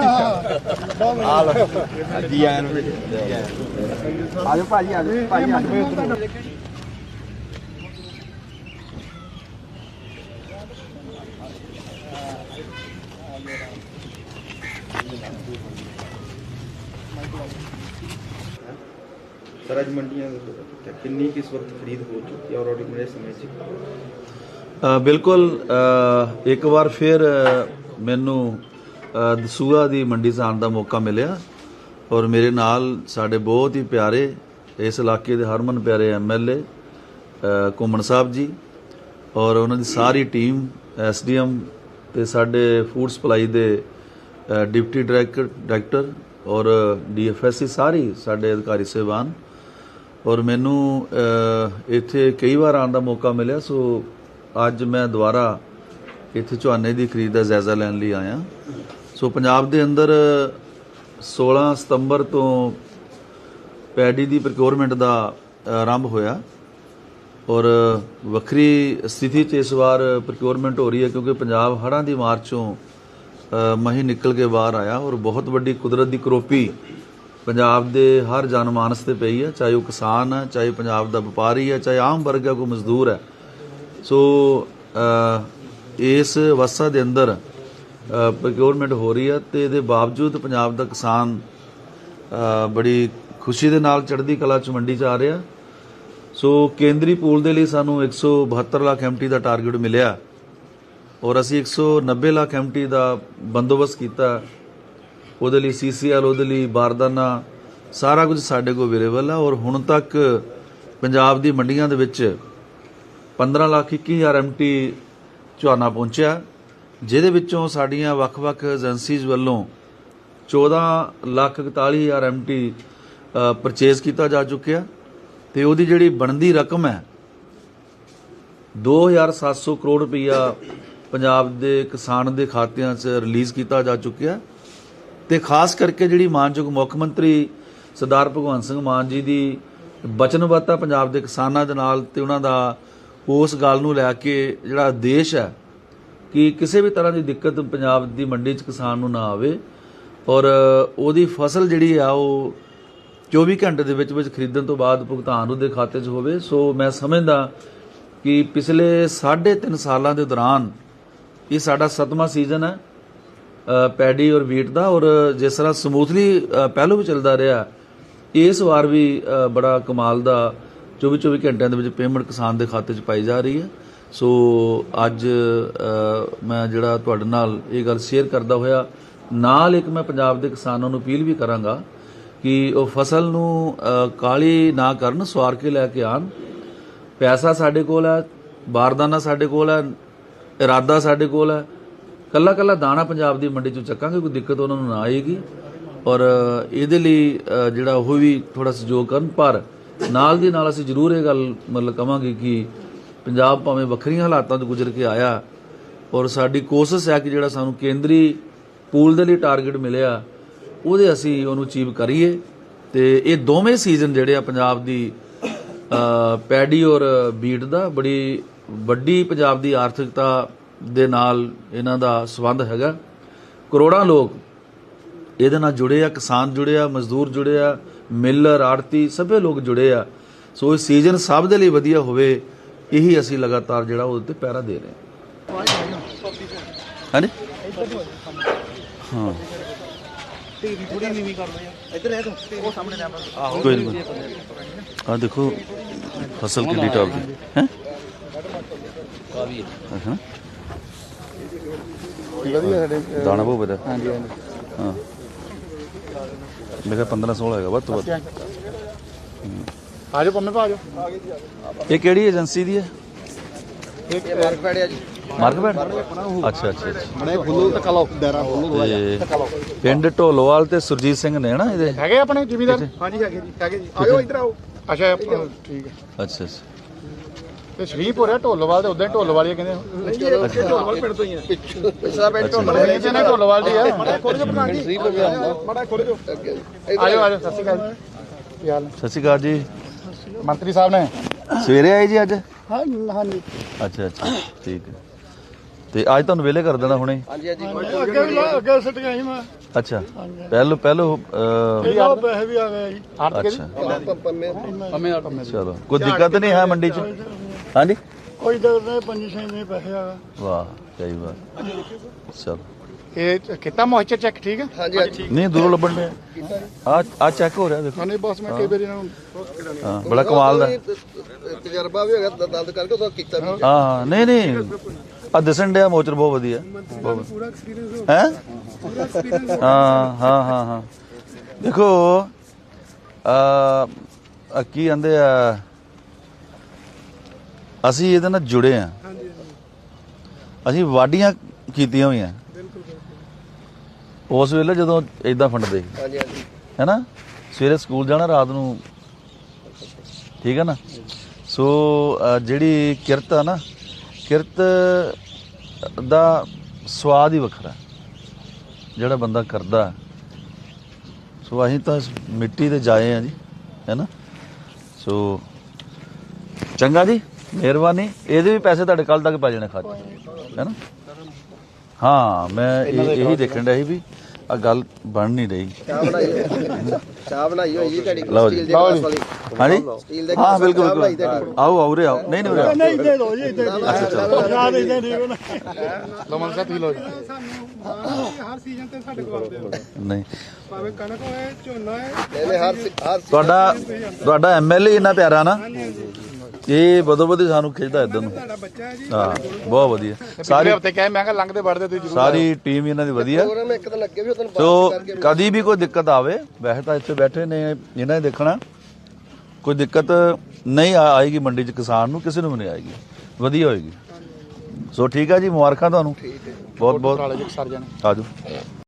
ਆ ਲੋ ਜੀ ਆਇਆਂ ਨੂੰ ਜੀ ਭਾਜੀ ਆ ਭਾਜੀ ਆ ਜਾਓ ਸਰ ਅੱਜ ਮੰਡੀਆਂ ਦਾ ਕਿੰਨੀ ਕਿਸ ਵਕਤ ਖਰੀਦ ਹੋ ਚੁੱਕੀ ਹੈ ਔਰ ਆਉਣ ਬਿਲਕੁਲ ਅ, ਇੱਕ ਵਾਰ ਫਿਰ ਅ, ਮੈਨੂੰ ਅ, ਦਸੂਹਾ ਦੀ ਮੰਡੀ 'ਚ ਆਉਣ ਦਾ ਮੌਕਾ ਮਿਲਿਆ ਔਰ ਮੇਰੇ ਨਾਲ ਸਾਡੇ ਬਹੁਤ ਹੀ ਪਿਆਰੇ ਇਸ ਇਲਾਕੇ ਦੇ ਹਰਮਨ ਪਿਆਰੇ ਐਮਐਲਏ ਘੁੰਮਣ ਸਾਹਿਬ ਜੀ ਔਰ ਉਹਨਾਂ ਦੀ ਸਾਰੀ ਟੀਮ ਐਸਡੀਐਮ ਤੇ ਸਾਡੇ ਫੂਡ ਸਪਲਾਈ ਦੇ ਡਿਪਟੀ ਡਾਇਰੈਕਟਰ ਡਾਇਰੈਕਟਰ ਔਰ ਡੀਐਫਐਸਸੀ ਸਾਰੀ ਸਾਡੇ ਅਧਿਕਾਰੀ ਸਹਿਬਾਨ ਔਰ ਮੈਨੂੰ ਇੱਥੇ ਕਈ ਵਾਰ ਆਉਣ ਦਾ ਮੌਕਾ ਮਿਲਿਆ ਸੋ ਅੱਜ ਮੈਂ ਦੁਬਾਰਾ ਇੱਥੇ ਝੋਨੇ ਦੀ ਖਰੀਦ ਦਾ ਜਾਇਜ਼ਾ ਲੈਣ ਲਈ ਆਇਆ। ਸੋ ਪੰਜਾਬ ਦੇ ਅੰਦਰ 16 ਸਤੰਬਰ ਤੋਂ ਪੈਡੀ ਦੀ ਪ੍ਰੋਕਿਉਰਮੈਂਟ ਦਾ ਆਰੰਭ ਹੋਇਆ ਔਰ ਵੱਖਰੀ ਸਥਿਤੀ 'ਚ ਇਸ ਵਾਰ ਪ੍ਰੋਕਿਉਰਮੈਂਟ ਹੋ ਰਹੀ ਹੈ ਕਿਉਂਕਿ ਪੰਜਾਬ ਹੜ੍ਹਾਂ ਦੀ ਮਾਰ ਚੋਂ ਅ, ਮਹੀਂ ਨਿਕਲ ਕੇ ਬਾਹਰ ਆਇਆ ਔਰ ਬਹੁਤ ਵੱਡੀ ਕੁਦਰਤ ਦੀ ਕਰੋਪੀ ਪੰਜਾਬ ਦੇ ਹਰ ਜਨਮਾਨਸ ਤੇ ਪਈ ਹੈ ਚਾਹੇ ਉਹ ਕਿਸਾਨ ਹੈ ਚਾਹੇ ਪੰਜਾਬ ਦਾ ਵਪਾਰੀ ਹੈ ਚਾਹੇ ਆਮ ਵਰਗ ਹੈ ਕੋਈ ਮਜ਼ਦੂਰ ਹੈ। ਸੋ ਇਸ ਅਵਸਥਾ ਦੇ ਅੰਦਰ ਪ੍ਰੋਕਿਉਰਮੈਂਟ ਹੋ ਰਹੀ ਹੈ ਤੇ ਇਹਦੇ ਬਾਵਜੂਦ ਪੰਜਾਬ ਦਾ ਕਿਸਾਨ ਬੜੀ ਖੁਸ਼ੀ ਦੇ ਨਾਲ ਚੜ੍ਹਦੀ ਕਲਾ ਚ ਮੰਡੀ ਚ ਆ ਰਿਹਾ। ਸੋ ਕੇਂਦਰੀ ਪੂਲ ਦੇ ਲਈ ਸਾਨੂੰ 172 ਲੱਖ ਐਮਟੀ ਦਾ ਟਾਰਗੇਟ ਮਿਲਿਆ ਔਰ ਅਸੀਂ 190 ਲੱਖ ਐਮਟੀ ਦਾ ਬੰਦੋਬਸਤ ਕੀਤਾ। ਉਹਦੇ ਲਈ ਸੀਸੀਐਲ ਉਹਦੇ ਲਈ ਬਾਰਦਾਨਾ, ਸਾਰਾ ਕੁਝ ਸਾਡੇ ਕੋਲ ਅਵੇਲੇਬਲ ਆ ਔਰ ਹੁਣ ਤੱਕ ਪੰਜਾਬ ਦੀ ਮੰਡੀਆਂ ਦੇ ਵਿੱਚ 15 ਲੱਖ 21 ਹਜ਼ਾਰ ਐਮਟੀ ਝੋਨਾ ਪਹੁੰਚਿਆ। ਜਿਹਦੇ ਵਿੱਚੋਂ ਸਾਡੀਆਂ ਵੱਖ-ਵੱਖ ਏਜੰਸੀਜ਼ ਵੱਲੋਂ 14 ਲੱਖ 41 ਹਜ਼ਾਰ ਐਮਟੀ ਪਰਚੇਜ਼ ਕੀਤਾ ਜਾ ਚੁੱਕਿਆ ਤੇ ਉਹਦੀ ਜਿਹੜੀ ਬਣਦੀ ਰਕਮ ਹੈ 2700 ਕਰੋੜ ਰੁਪਈਆ ਪੰਜਾਬ ਦੇ ਕਿਸਾਨ ਦੇ ਖਾਤਿਆਂ 'ਚ ਰਿਲੀਜ਼ ਕੀਤਾ ਜਾ ਚੁੱਕਿਆ ਤੇ ਖਾਸ ਕਰਕੇ ਜਿਹੜੀ ਮਾਨਯੋਗ ਮੁੱਖ ਮੰਤਰੀ ਸਰਦਾਰ ਭਗਵੰਤ ਸਿੰਘ ਮਾਨ ਜੀ ਦੀ ਬਚਨਬੱਧਤਾ ਪੰਜਾਬ ਦੇ ਕਿਸਾਨਾਂ ਦੇ ਨਾਲ ਤੇ ਉਹਨਾਂ ਦਾ ਉਸ ਗੱਲ ਨੂੰ ਲੈ ਕੇ ਜਿਹੜਾ ਦੇਸ਼ ਹੈ ਕਿ ਕਿਸੇ ਵੀ ਤਰ੍ਹਾਂ ਦੀ ਦਿੱਕਤ ਪੰਜਾਬ ਦੀ ਮੰਡੀ 'ਚ ਕਿਸਾਨ ਨੂੰ ਨਾ ਆਵੇ ਔਰ ਉਹਦੀ ਫਸਲ ਜਿਹੜੀ ਆ ਉਹ 24 ਘੰਟੇ ਦੇ ਵਿੱਚ ਵਿੱਚ ਖਰੀਦਣ ਤੋਂ ਬਾਅਦ ਭੁਗਤਾਨ ਉਹਦੇ ਖਾਤੇ 'ਚ ਹੋਵੇ। ਸੋ ਮੈਂ ਸਮਝਦਾ ਕਿ ਪਿਛਲੇ 3.5 ਸਾਲਾਂ ਦੇ ਦੌਰਾਨ ਇਹ ਸਾਡਾ ਸੱਤਵਾਂ ਸੀਜ਼ਨ ਹੈ ਪੈਡੀ ਔਰ ਵੀਟ ਦਾ ਔਰ ਜਿਸ ਤਰ੍ਹਾਂ ਸਮੂਥਲੀ ਪਹਿਲੋਂ ਵੀ ਚੱਲਦਾ ਰਿਹਾ, ਇਸ ਵਾਰ ਵੀ ਬੜਾ ਕਮਾਲ ਦਾ 24 24 ਘੰਟਿਆਂ ਦੇ ਵਿੱਚ ਪੇਮੈਂਟ ਕਿਸਾਨ ਦੇ ਖਾਤੇ 'ਚ ਪਾਈ ਜਾ ਰਹੀ ਹੈ। ਸੋ ਅੱਜ ਮੈਂ ਜਿਹੜਾ ਤੁਹਾਡੇ ਨਾਲ ਇਹ ਗੱਲ ਸ਼ੇਅਰ ਕਰਦਾ ਹੋਇਆ ਨਾਲ ਇੱਕ ਮੈਂ ਪੰਜਾਬ ਦੇ ਕਿਸਾਨਾਂ ਨੂੰ ਅਪੀਲ ਵੀ ਕਰਾਂਗਾ ਕਿ ਉਹ ਫਸਲ ਨੂੰ ਅ, ਕਾਲੀ ਨਾ ਕਰਨ ਸਵਾਰ ਕੇ ਲੈ ਕੇ ਆਣ। ਪੈਸਾ ਸਾਡੇ ਕੋਲ ਹੈ ਬਾਰਦਾਨਾ ਸਾਡੇ ਕੋਲ ਹੈ ਇਰਾਦਾ ਸਾਡੇ ਕੋਲ ਹੈ। ਕੱਲਾ ਕੱਲਾ ਦਾਣਾ ਪੰਜਾਬ ਦੀ ਮੰਡੀ ਚੋਂ ਚੱਕਾਂਗੇ ਕੋਈ ਦਿੱਕਤ ਉਹਨਾਂ ਨੂੰ ਨਾ ਆਏਗੀ। ਔਰ ਇਹਦੇ ਲਈ ਜਿਹੜਾ ਉਹ ਵੀ ਥੋੜਾ ਸਹਿਯੋਗ ਕਰਨ। ਪਰ ਨਾਲ ਦੀ ਨਾਲ ਅਸੀਂ ਜ਼ਰੂਰ ਇਹ ਗੱਲ ਮਤਲਬ ਕਵਾਂਗੇ ਕਿ ਪੰਜਾਬ ਭਾਵੇਂ ਵੱਖਰੀਆਂ ਹਾਲਾਤਾਂ ਤੋਂ ਗੁਜ਼ਰ ਕੇ ਆਇਆ ਔਰ ਸਾਡੀ ਕੋਸ਼ਿਸ਼ ਹੈ ਕਿ ਜਿਹੜਾ ਸਾਨੂੰ ਕੇਂਦਰੀ ਪੂਲ ਦੇ ਲਈ ਟਾਰਗੇਟ ਮਿਲਿਆ, ਉਹਦੇ ਅਸੀਂ ਉਹਨੂੰ ਅਚੀਵ ਕਰੀਏ ਤੇ ਇਹ ਦੋਵੇਂ ਸੀਜ਼ਨ ਜਿਹੜੇ ਆ ਪੰਜਾਬ ਦੀ ਪੈਡੀ ਔਰ ਬੀਟ ਦਾ ਬੜੀ ਵੱਡੀ ਪੰਜਾਬ ਦੀ ਆਰਥਿਕਤਾ ਦੇ ਨਾਲ ਇਹਨਾਂ ਦਾ ਸੰਬੰਧ ਹੈਗਾ। ਕਰੋੜਾਂ ਲੋਕ ਇਹਦੇ ਨਾਲ ਜੁੜੇ ਆ, ਕਿਸਾਨ ਜੁੜੇ ਆ, ਮਜ਼ਦੂਰ ਜੁੜੇ ਆ, ਮਿਲਰ ਆੜਤੀ ਸਭੇ ਲੋਕ ਜੁੜੇ ਆ। ਸੋ ਇਹ ਸੀਜ਼ਨ ਸਭ ਦੇ ਲਈ ਵਧੀਆ ਹੋਵੇ ਇਹੀ ਅਸੀਂ ਲਗਾਤਾਰ ਜਿਹੜਾ ਉਹਦੇ ਤੇ ਪਹਿਰਾ ਦੇ ਰਹੇ ਹਾਂ। ਹਾਂਜੀ? ਹਾਂ। ਥੋੜੀ ਨੀਵੀਂ ਕਰ ਲਓ ਯਾਰ ਇੱਧਰ ਲੈ ਤੂੰ ਉਹ ਸਾਹਮਣੇ ਲੈ ਆਹ ਕੋਈ ਨਹੀਂ। ਆ ਦੇਖੋ, ਫਸਲ ਕਿੰਨੀ ਟੌਪ ਦੀ ਹੈ? ਕਾਵੀ ਹੈ। ਵਧੀਆ ਸਾਡੇ ਦਾਣਾ ਬਹੁਤ ਵਧੀਆ ਹਾਂਜੀ ਹਾਂਜੀ ਹਾਂ ਮੇਰਾ 15 16 ਹੈਗਾ ਵੱਧ ਤੋਂ ਵੱਧ ਆ ਜਾਓ ਪੰਮੇ ਪਾ ਜਾਓ। ਇਹ ਕਿਹੜੀ ਏਜੰਸੀ ਦੀ ਹੈ? ਇੱਕ ਮਾਰਕ ਪੈੜਿਆ ਜੀ। ਮਾਰਕਬੈਟ ਅੱਛਾ ਅੱਛਾ ਅੱਛਾ। ਮਣੇ ਫੁੱਲੂ ਤੱਕ ਲਓ। ਡੈਰਾ ਫੁੱਲੂ ਤੇ ਪਿੰਡ ਢੋਲੋਵਾਲ ਤੇ ਸੁਰਜੀਤ ਸਿੰਘ ਨੇ ਨਾ ਇਹਦੇ? ਹੈਗੇ ਆਪਣੇ ਜ਼ਿਮੀਦਾਰ? ਹਾਂਜੀ ਹੈਗੇ ਜੀ ਹੈਗੇ ਜੀ। ਆਇਓ ਇੱਧਰ ਆਓ। ਅੱਛਾ ਠੀਕ ਹੈ। ਅੱਛਾ ਅੱਛਾ। ਤੇ ਸ਼ਰੀਫ ਰਿਹਾ ਢੋਲੋਵਾਲ ਤੇ ਉਦਾਂ ਹੀ ਢੋਲੋਵਾਲ ਹੀ ਕਹਿੰਦੇ ਢੋਲੋਵਾਲ ਪਿੰਡ ਤੋਂ ਹੀ ਹੈ। ਪਿਛਲਾ ਪਿੰਡ ਢੋਲੋਵਾਲ ਕਹਿੰਦੇ ਨੇ ਢੋਲੋਵਾਲ ਦੀ ਹੈ। ਮਾੜਾ ਖੋਲ ਜੋ। ਪ੍ਰਧਾਨ ਜੀ ਮਾੜਾ ਖੋਲ ਜੋ ਆਇਓ ਆਇਓ ਸਤਿ ਸ਼੍ਰੀ ਅਕਾਲ ਜੀ। ਕੀ ਹਾਲ? ਸਤਿ ਸ਼੍ਰੀ ਅਕਾਲ ਜੀ। ਮੰਤਰੀ ਸਾਹਿਬ ਨੇ? ਸਵੇਰੇ ਆਏ ਜੀ ਅੱਜ? ਹਾਂ ਹਾਂਜੀ। ਅੱਛਾ ਅੱਛਾ। ਠੀਕ ਹੈ। ਤੇ ਅੱਜ ਤੁਹਾਨੂੰ ਵੇਲੇ ਕਰ ਦੇਣਾ ਹੁਣੇ? ਅੱਗੇ ਵੀ ਲਾ- ਅੱਗੇ ਸੱਟ ਗਈ ਮੈਂ। ਅੱਛਾ। ਪਹਿਲੋ ਪਹਿਲੋ ਅਹ, ਇਹ ਪੈਸੇ ਵੀ ਆ ਗਏ ਜੀ। ਅੱਛਾ। ਚਲੋ ਕੋਈ ਦਿੱਕਤ ਨਹੀਂ ਹੈ ਮੰਡੀ 'ਚ? ਹਾਂਜੀ? ਕੋਈ ਦਰਦ ਨਹੀਂ ਪੰਜੀ ਛੇ ਦੇ ਪੈਸੇ ਆ ਗਏ। ਵਾਹ ਕਈ ਵਾਰ ਚਲੋ। ਇਹ ਕੀਤਾ ਮੋਇਸਚਰ ਚੈੱਕ ਠੀਕ ਹੈ? ਹਾਂਜੀ ਹਾਂਜੀ ਨਹੀਂ ਦੂਰੋਂ ਲੱਭਣ ਦੇ ਆ ਆ ਚੈੱਕ ਹੋ ਰਿਹਾ ਦੇਖੋ। ਨਹੀਂ ਬਸ ਮੈਂ ਕਈ ਵਾਰੀ ਇਹਨਾਂ ਨੂੰ ਹਾਂ ਬੜਾ ਕਮਾਲ ਦਾ। ਤਜਰਬਾ ਵੀ ਹੈਗਾ ਦ- ਦੰਦ ਕਰਕੇ ਉਹਦਾ ਕੀਤਾ ਵੀ। ਹਾਂ ਹਾਂ ਨਹੀਂ ਨਹੀਂ। ਆ ਦਿਸਣ ਡਿਆ ਮੋਚਰ ਬਹੁਤ ਵਧੀਆ। ਪੂਰਾ ਐਕਸਪੀਰੀਅੰਸ ਹੈ ਹਾਂ? ਹਾਂ ਹਾਂ ਹਾਂ ਦੇਖੋ ਆ ਆ ਕੀ ਕਹਿੰਦੇ ਆ ਅਸੀਂ ਇਹਦੇ ਨਾਲ ਜੁੜੇ ਆ ਅਸੀਂ ਵਾਡੀਆਂ ਕੀਤੀਆਂ ਹੋਈਆਂ। ਉਸ ਵੇਲੇ ਜਦੋਂ ਇਦਾਂ ਫੰਡਦੇ ਹਾਂਜੀ ਹਾਂਜੀ। ਹੈਨਾ? ਸਵੇਰੇ ਸਕੂਲ ਜਾਣਾ ਰਾਤ ਨੂੰ। ਠੀਕ ਹੈ ਨਾ? ਸੋ ਜਿਹੜੀ ਕਿਰਤ ਆ ਨਾ ਕਿਰਤ ਦਾ ਸਵਾਦ ਹੀ ਵੱਖਰਾ ਹੈ। ਜਿਹੜਾ ਬੰਦਾ ਕਰਦਾ ਸੋ ਅਸੀਂ ਤਾਂ ਮਿੱਟੀ ਤੇ ਜਾਏ ਆ ਜੀ ਹੈਨਾ? ਸੋ ਚੰਗਾ ਜੀ ਮਿਹਰਬਾਨੀ। ਇਹਦੇ ਵੀ ਪੈਸੇ ਤੁਹਾਡੇ ਕੱਲ ਤੱਕ ਪੈ ਜਾਣੇ ਖਾਤੇ ਹੈਨਾ? ਹਾਂ ਮੈਂ ਇਹ- ਇਹੀ ਦੇਖਣ ਡਿਆ ਸੀ ਵੀ ਆ ਗੱਲ ਬਣ ਨਹੀਂ ਰਹੀ। ਚਾਹ ਬਣਾਈ ਹੋਈ ਚਾਹ ਬਣਾਈ ਹੋਈ ਜੀ ਤੁਹਾਡੀ ਲਓ ਜੀ। ਸਟੀਲ ਦੇ ਗਲਾਸ ਵਾਲੀ। ਹਾਂਜੀ? ਸਟੀਲ ਦੇ ਹਾਂ ਬਿਲਕੁਲ ਬਿਲਕੁਲ। ਤੁਹਾਡੀ ਆਓ ਆਓ ਰੇ ਆਓ। ਨਹੀਂ ਨਹੀਂ ਆਓ। ਨਹੀਂ ਦੇ ਦੋ ਜੀ ਇੱਥੇ ਇੱਥੇ ਠੀਕ ਹੋਣਾ ਲਮਨ ਸਾਹਿਬ ਪੀ ਲਓ ਜੀ। ਹਰ ਸੀਜ਼ਨ ਤੇ ਸਾਡੇ ਕੋਲ ਆਉਂਦੇ ਨਹੀਂ। ਭਾਵੇਂ ਕਣਕ ਹੋਏ ਝੋਨਾ ਹੈ ਇਹਨੇ ਹਰ ਹਰ ਤੁਹਾਡਾ ਤੁਹਾਡਾ ਐਮਐਲਏ ਇੰਨਾ ਪਿਆਰਾ ਨਾ। ਇਹ ਬਦੋ ਬਦੀ ਸਾਨੂੰ ਖਿੱਚਦਾ ਇਦਾਂ ਨੂੰ। ਤੁਹਾਡਾ ਬੱਚਾ ਹੈ ਜੀ। ਹਾਂ ਬਹੁਤ ਵਧੀਆ। ਸਾਰੇ ਹਫ਼ਤੇ ਕਹੇ ਮੈਂ ਕਿਹਾ ਲੰਘਦੇ ਵੜਦੇ ਤੁਸੀਂ ਜ਼ਰੂਰ ਸਾਰੀ ਟੀਮ ਇਹਨਾਂ ਦੀ ਵਧੀਆ। ਪ੍ਰੋਗਰਾਮ ਇੱਕ ਦਿਨ ਅੱਗੇ ਵੀ ਉਹਨੂੰ ਸੋ ਕਦੀ ਵੀ ਕੋਈ ਦਿੱਕਤ ਆਵੇ ਵੈਸੇ ਤਾਂ ਇੱਥੇ ਬੈਠੇ ਨੇ ਇਹਨਾਂ ਨੇ ਦੇਖਣਾ। ਕੋਈ ਦਿੱਕਤ ਨਹੀਂ ਆਏਗੀ ਮੰਡੀ 'ਚ ਕਿਸਾਨ ਨੂੰ ਕਿਸੇ ਨੂੰ ਵੀ ਨਹੀਂ ਆਏਗੀ। ਵਧੀਆ ਹੋਏਗੀ। ਸੋ ਠੀਕ ਹੈ ਜੀ ਮੁਬਾਰਕਾਂ ਤੁਹਾਨੂੰ। ਬਹੁਤ ਬਹੁਤ ਆਜੋ।